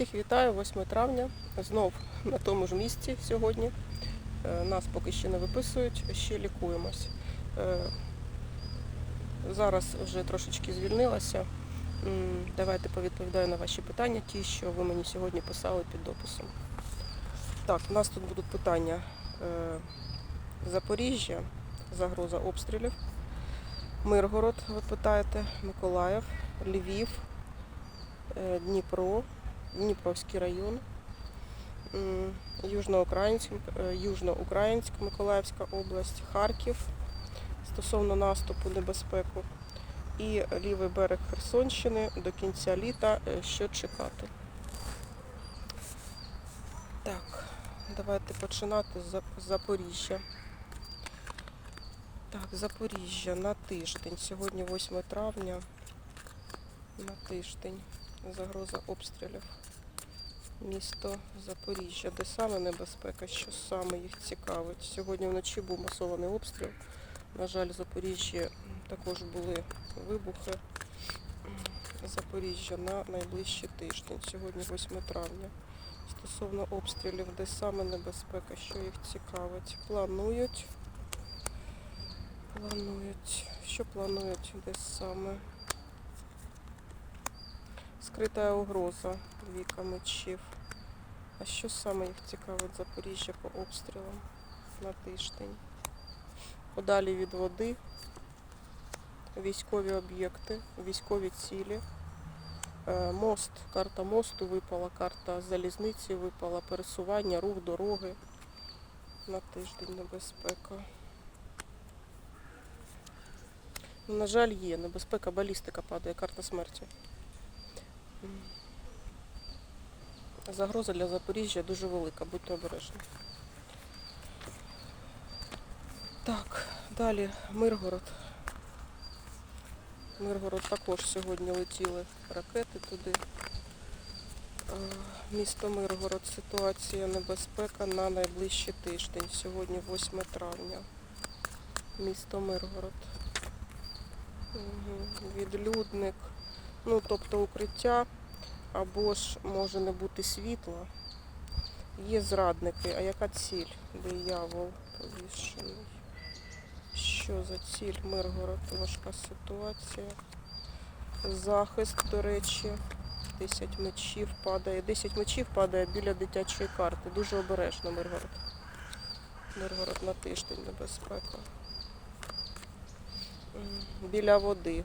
Всіх вітаю, 8 травня. Знов на тому ж місці сьогодні. Е, Нас поки ще не виписують, ще лікуємось. Е, Зараз вже трошечки звільнилася. Давайте повідповідаю на ваші питання, ті, що ви мені сьогодні писали під дописом. Так, у нас тут будуть питання. Е, Запоріжжя, загроза обстрілів. Миргород, ви питаєте, Миколаїв, Львів, Дніпро, Дніпровський район, Южноукраїнськ, е, Южноукраїнськ, Миколаївська область, Харків стосовно наступу, небезпеку. І лівий берег Херсонщини до кінця літа, е, що чекати. Так, давайте починати з Запоріжжя. Так, Запоріжжя на тиждень. Сьогодні 8 травня. На тиждень. Загроза обстрілів. Місто Запоріжжя. Де саме небезпека, що саме їх цікавить. Сьогодні вночі був масований обстріл. На жаль, в Запоріжжі також були вибухи. Запоріжжя на найближчий тиждень. Сьогодні 8 травня. Стосовно обстрілів, де саме небезпека, що їх цікавить. Планують. Планують. Що планують? Де саме? Скрита угроза. Двійка мечів. А що саме їх цікавить Запоріжжя по обстрілам на тиждень? Подалі від води, військові об'єкти, військові цілі. Е, Мост, карта мосту випала, карта залізниці випала, пересування, рух дороги. На тиждень небезпека. Ну, на жаль, є. Небезпека, балістика падає, карта смерті. Загроза для Запоріжжя дуже велика, будьте обережні. Так, далі Миргород. Миргород також сьогодні летіли ракети туди. Місто Миргород, ситуація небезпека на найближчий тиждень. Сьогодні 8 травня. Місто Миргород. Угу. Відлюдник. Ну, тобто укриття, або ж може не бути світла. Є зрадники. А яка ціль? Диявол повішений. Що за ціль? Миргород, важка ситуація. Захист, до речі. 10 мечів падає. 10 мечів падає біля дитячої карти. Дуже обережно Миргород. Миргород на тиждень небезпека. Біля води.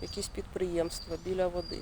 Якісь підприємства біля води.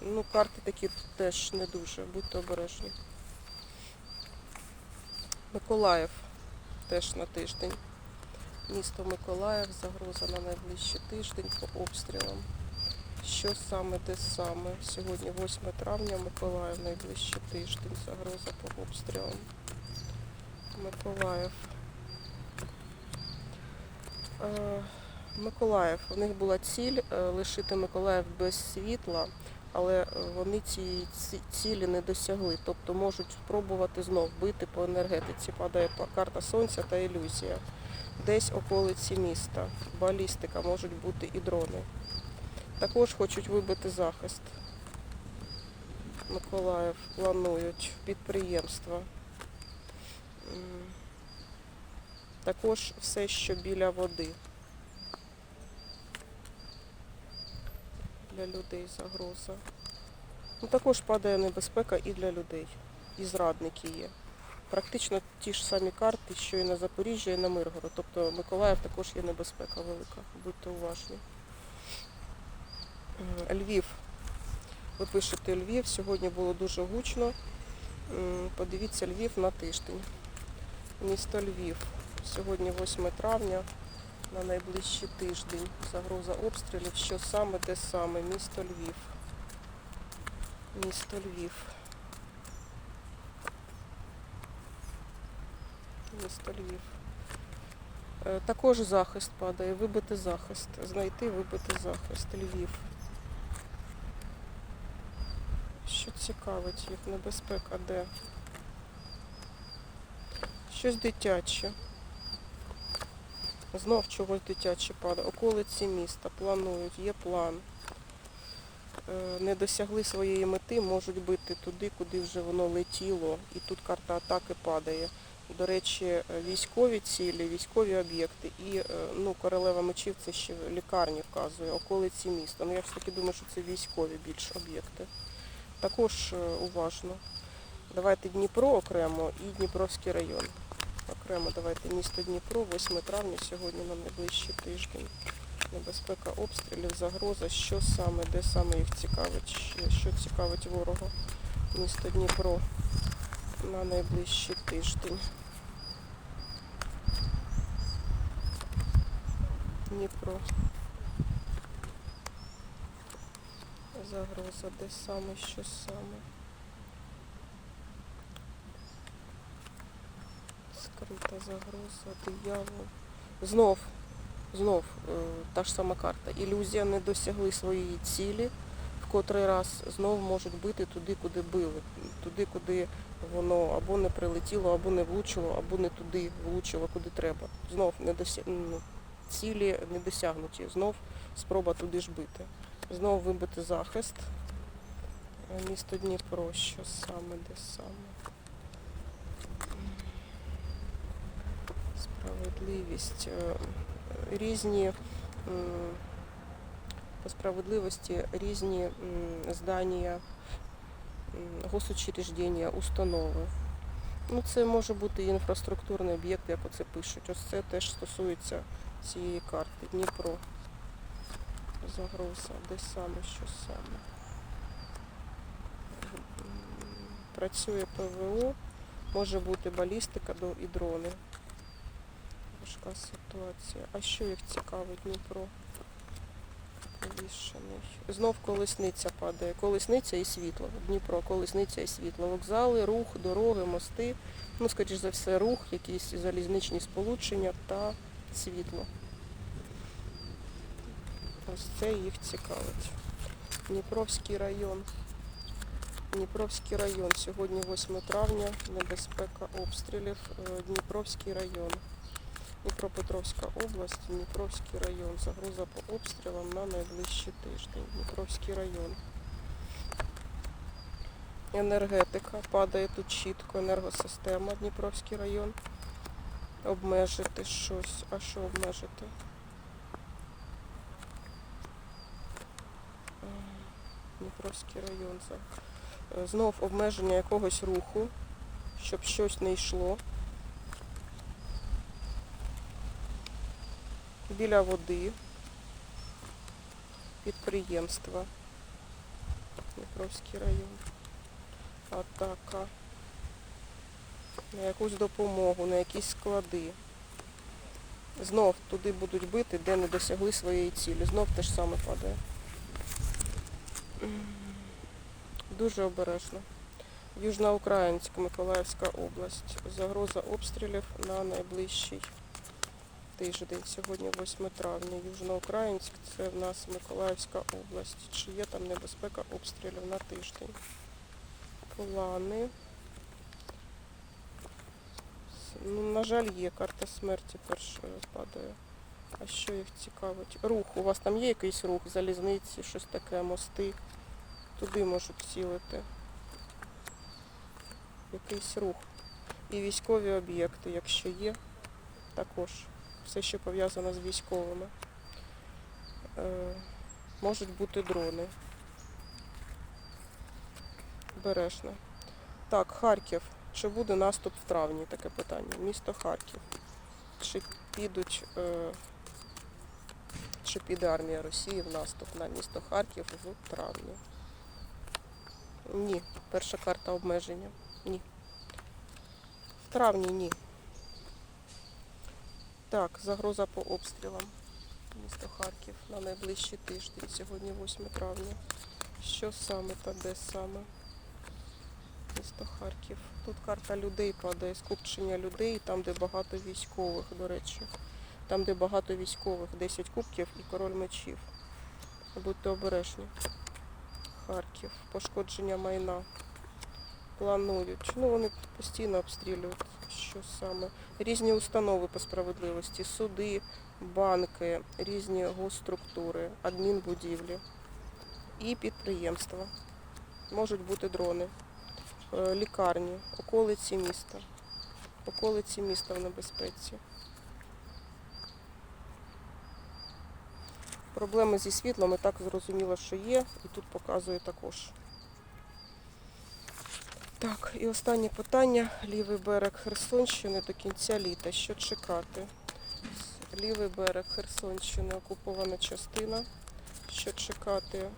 Ну, карти такі теж не дуже, будьте обережні. Миколаїв теж на тиждень. Місто Миколаїв, загроза на найближчий тиждень по обстрілам. Що саме, де саме? Сьогодні 8 травня, Миколаїв, найближчий тиждень, загроза по обстрілам. Миколаїв. Е, Миколаїв. У них була ціль е, лишити Миколаїв без світла, але вони цієї ці- цілі не досягли. Тобто можуть спробувати знов бити по енергетиці. Падає карта сонця та ілюзія. Десь околиці міста. Балістика, можуть бути і дрони. Також хочуть вибити захист. Миколаїв планують підприємства. Також все, що біля води. Для людей загроза. Ну, також падає небезпека і для людей. І зрадники є. Практично ті ж самі карти, що і на Запоріжжя, і на Миргород. Тобто Миколаїв також є небезпека велика. Будьте уважні. Львів. Ви пишете Львів. Сьогодні було дуже гучно. Подивіться Львів на тиждень. Місто Львів. Сьогодні 8 травня на найближчий тиждень. Загроза обстрілів. Що саме, де саме? Місто Львів. Місто Львів. Місто Львів. Е, Також захист падає. Вибити захист. Знайти, вибити захист. Львів. Що цікавить їх? Небезпека де? Щось дитяче. Знов чогось дитяче падає. Околиці міста планують, є план. е, не досягли своєї мети, можуть бити туди, куди вже воно летіло, і тут карта атаки падає. До речі, військові цілі, військові об'єкти і е, ну, королева мечів це ще лікарні вказує, околиці міста. Ну я все таки думаю, що це військові більш об'єкти. Також е, уважно. Давайте Дніпро окремо і Дніпровський район. Окремо давайте місто Дніпро, 8 травня, сьогодні на найближчий тиждень. Небезпека обстрілів, загроза, що саме, де саме їх цікавить, що цікавить ворога. Місто Дніпро на найближчий тиждень. Дніпро. Загроза, де саме, що саме. Скрита загроза, диявол. Знов, знов е, та ж сама карта. Ілюзія не досягли своєї цілі, в котрий раз знов можуть бити туди, куди били, туди, куди воно або не прилетіло, або не влучило, або не туди влучило, куди треба. Знов не досяг... ну, цілі не досягнуті. Знов спроба туди ж бити. Знов вибити захист. Місто Дніпро, що саме, де саме. Справедливість. Е, Різні по справедливості різні здання, госучреждення, установи. Ну, це може бути інфраструктурний об'єкт, як оце пишуть. Ось це теж стосується цієї карти. Дніпро. Загроза. Де саме, що саме. Працює ПВО, може бути балістика і дрони. Важка ситуація. А що їх цікавить Дніпро? Знов колесниця падає. Колесниця і світло. Дніпро, колесниця і світло. Вокзали, рух, дороги, мости. Ну, скоріш за все, рух, якісь залізничні сполучення та світло. Ось це їх цікавить. Дніпровський район. Дніпровський район. Сьогодні 8 травня. Небезпека обстрілів. Е, Дніпровський район. Дніпропетровська область, Дніпровський район. Загроза по обстрілам на найближчий тиждень. Дніпровський район. Енергетика. Падає тут чітко. Енергосистема. Дніпровський район. Обмежити щось. А що обмежити? Дніпровський район. Знов обмеження якогось руху, щоб щось не йшло. Біля води, підприємства, Дніпровський район, атака, на якусь допомогу, на якісь склади. Знов туди будуть бити, де не досягли своєї цілі. Знов те ж саме падає. Дуже обережно. Южноукраїнська, Миколаївська область. Загроза обстрілів на найближчий тиждень. Сьогодні 8 травня. Южноукраїнськ це в нас Миколаївська область. Чи є там небезпека обстрілів на тиждень? Плани. Ну, на жаль, є карта смерті перша падає. А що їх цікавить? Рух. У вас там є якийсь рух, залізниці, щось таке, мости. Туди можуть цілити. Якийсь рух. І військові об'єкти, якщо є, також все, що пов'язано з військовими. Е, можуть бути дрони. Бережно. Так, Харків. Чи буде наступ в травні? Таке питання. Місто Харків. Чи підуть, е, чи піде армія Росії в наступ на місто Харків в травні? Ні. Перша карта обмеження. Ні. В травні ні. Так, загроза по обстрілам. Місто Харків на найближчий тиждень. Сьогодні 8 травня. Що саме та де саме? Місто Харків. Тут карта людей падає, скупчення людей, там, де багато військових, до речі. Там, де багато військових, 10 кубків і король мечів. Будьте обережні. Харків. Пошкодження майна. Планують. Ну, вони постійно обстрілюють. Що саме? Різні установи по справедливості, суди, банки, різні госструктури, адмінбудівлі і підприємства. Можуть бути дрони, е, лікарні, околиці міста. Околиці міста в небезпеці. Проблеми зі світлом і так зрозуміло, що є, і тут показує також. Так, і останнє питання. Лівий берег Херсонщини до кінця літа. Що чекати? Лівий берег Херсонщини, окупована частина. Що чекати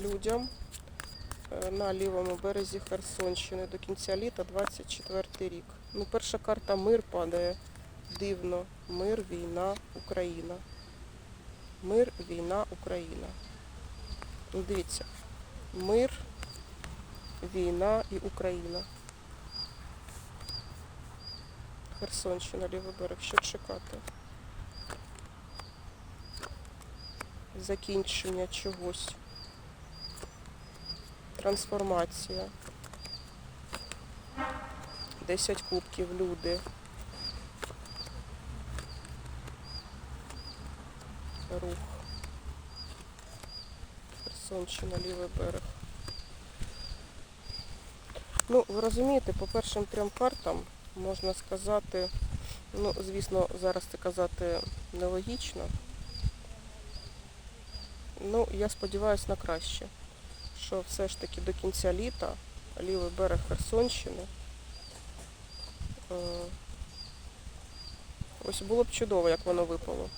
людям е, на лівому березі Херсонщини до кінця літа 24 рік. Ну, перша карта мир падає. Дивно. Мир, війна, Україна. Мир, війна, Україна. Дивіться. Мир, війна і Україна. Херсонщина, лівий берег. Що чекати? Закінчення чогось. Трансформація. Десять кубків, люди. Рух. Херсонщина, лівий берег. Ну, ви розумієте, по першим трьом картам можна сказати, ну, звісно, зараз це казати нелогічно. Ну, я сподіваюся на краще, що все ж таки до кінця літа лівий берег Херсонщини. е, Ось було б чудово, як воно випало.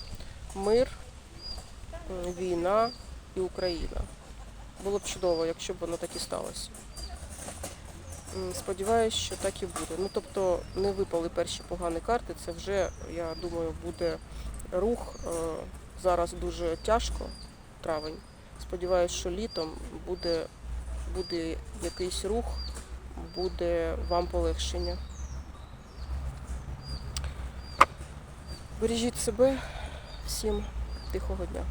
Мир, війна і Україна. Було б чудово, якщо б воно так і сталося. Сподіваюсь, що так і буде. Ну тобто не випали перші погані карти. Це вже, я думаю, буде рух. Е, Зараз дуже тяжко, травень. Сподіваюсь, що літом буде, буде якийсь рух, буде вам полегшення. Бережіть себе, всім тихого дня.